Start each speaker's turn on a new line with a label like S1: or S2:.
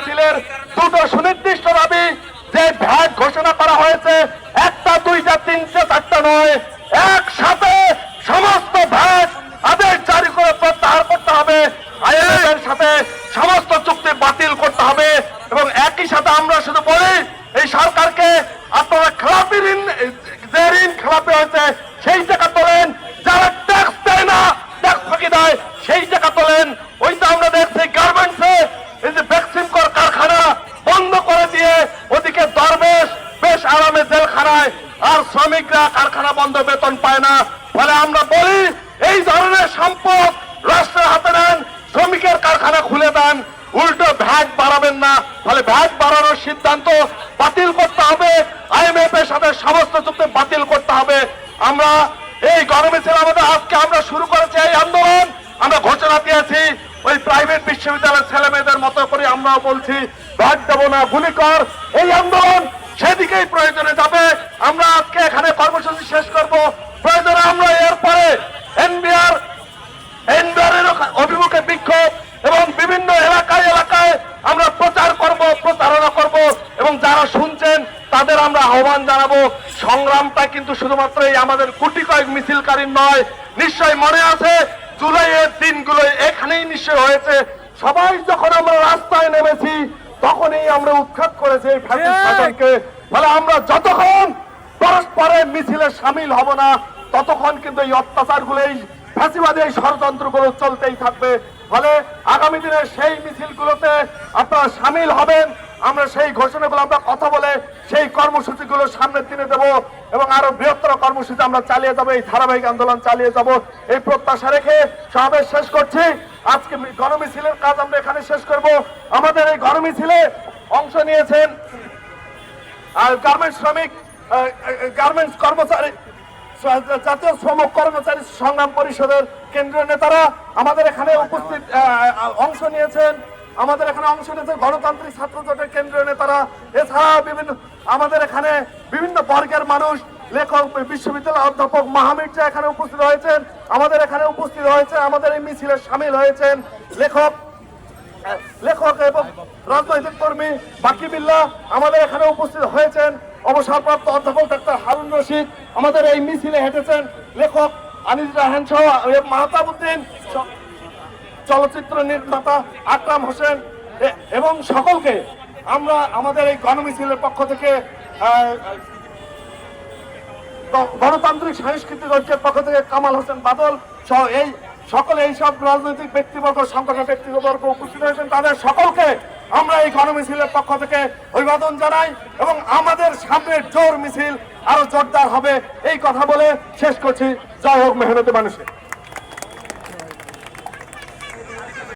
S1: গণমিছিলের দুটো সুনির্দিষ্ট দাবি, যে ভ্যাট ঘোষণা করা হয়েছে, একটা, দুইটা, তিনটে, চারটা নয়, একসাথে সমস্ত ভ্যাট আদেশ জারি করে প্রত্যাহার করতে হবে। আইএলের সাথে সমস্ত চুক্তি বাতিল করতে হবে এবং একই সাথে আমরা শুধু বলি, এই সরকারকে আপনারা খেলাপি ঋণ, যে ঋণ খেলাপি হয়েছে, সেই টাকা তোলেন যারা ট্যাক্স দেয় না ট্যাক্স ফাঁকি দেয় সেই টাকা তোলেন ওইটা আমরা দেখছি গার্মেন্টসে এই যে ভ্যাকসিন কর কারখানা বন্ধ করে দিয়ে ওদিকে দরবেশ বেশ আরামে জেলখানায় আর শ্রমিকরা কারখানা বন্ধ, বেতন পায় না। ফলে আমরা বলি, এই ধরনের সম্পদ রাষ্ট্রের হাতে নেন, শ্রমিকের কারখানা খুলে দেন, উল্টো ভ্যাট বাড়াবেন না। ফলে ভ্যাট বাড়ানোর সিদ্ধান্ত বাতিল করতে হবে। আইএমএফ এর সাথে সমস্ত চুক্তি বাতিল করতে হবে। আমরা এই গরমে আমাদের আজকে আমরা শুরু করেছি এই আন্দোলন। আমরা ঘোষণা দিয়েছি, ওই প্রাইভেট বিশ্ববিদ্যালয়ের ছেলে মেয়েদের মতো করে আমরাও বলছি, ভ্যাট দেবো না, গুলি কর। এই আন্দোলন সেদিকেই প্রয়োজনে যাবে। আমরা আজকে এখানে কর্মসূচি শেষ করব। প্রয়োজনে আমরা এরপরে এনবিআর, এনবিআরের অভিমুখে বিক্ষোভ এবং বিভিন্ন এলাকায় এলাকায় আমরা প্রচার করব, প্রচারণা করব এবং যারা শুনছেন, তাদের আমরা আহ্বান জানাব। সংগ্রামটা কিন্তু শুধুমাত্র এই আমাদের গুটি কয়েক মিছিলকারীর নয় নিশ্চয় মনে আছে, জুলাইয়ের দিনগুলো এখানেই নিশ্চয় হয়েছে। সবাই যখন আমরা রাস্তায় নেমেছি তখনই আমরা উৎখাত করেছি এই ফ্যাসিস্ট শাসনকে ফলে আমরা যতক্ষণ পরস্পরের মিছিলে সামিল হব না ততক্ষণ কিন্তু এই অত্যাচারগুলো এই ফ্যাসিবাদী এই ষড়যন্ত্রগুলো চলতেই থাকবে। ফলে আগামী দিনে সেই মিছিলগুলোতে আপনারা সামিল হবেন আমরা সেই ঘোষণাগুলো আমরা কথা বলে সেই কর্মসূচিগুলো সামনের দিনে দেব এবং আরও বৃহত্তর কর্মসূচি আমরা চালিয়ে যাব, এই ধারাবাহিক আন্দোলন চালিয়ে যাব। এই প্রত্যাশা রেখে সমাবেশ শেষ করছি। আজকে গণমিছিলের কাজ আমরা এখানে শেষ করব। আমাদের এই গণমিছিলে অংশ নিয়েছেন আর গার্মেন্টস শ্রমিক গার্মেন্টস কর্মচারী, জাতীয় শ্রম কর্মচারী সংগ্রাম পরিষদের কেন্দ্রীয় নেতারা আমাদের এখানে উপস্থিত অংশ নিয়েছেন। আমাদের এখানে অংশ নিয়েছেন গণতান্ত্রিক ছাত্র জোটের কেন্দ্রীয় নেতারা। এছাড়া বিভিন্ন, আমাদের এখানে বিভিন্ন বর্গের মানুষ লেখক বিশ্ববিদ্যালয় অধ্যাপক মাহমির্জা এখানে উপস্থিত হয়েছেন। আমাদের এখানে উপস্থিত হয়েছে আমাদের এই মিছিলে সামিল হয়েছেন লেখক লেখক এবং রাজনৈতিক কর্মী বাকি বিল্লা আমাদের এখানে উপস্থিত হয়েছেন। অবসরপ্রাপ্ত অধ্যাপক ডাক্তার হারুন রশিদ আমাদের এই মিছিলে হেঁটেছেন। লেখক আনিস রাহান সহ মাহতাবুদ্দিন, চলচ্চিত্র নির্মাতা আকরাম হোসেন এবং সকলকে আমরা আমাদের এই গণমিছিলের পক্ষ থেকে গণতান্ত্রিক সাংস্কৃতিক ঐক্যের পক্ষ থেকে কামাল হোসেন বাদল সহ এই সকলে এই সব রাজনৈতিক ব্যক্তিবর্গ সংগঠন ব্যক্তিবর্গ উপস্থিত হয়েছেন। তাদের সকলকে আমরা এই গণমিছিলের পক্ষ থেকে অভিবাদন জানাই এবং আমাদের সামনে জোর মিছিল আরও জোরদার হবে। এই কথা বলে শেষ করছি। জয় হোক মেহনতি মানুষের।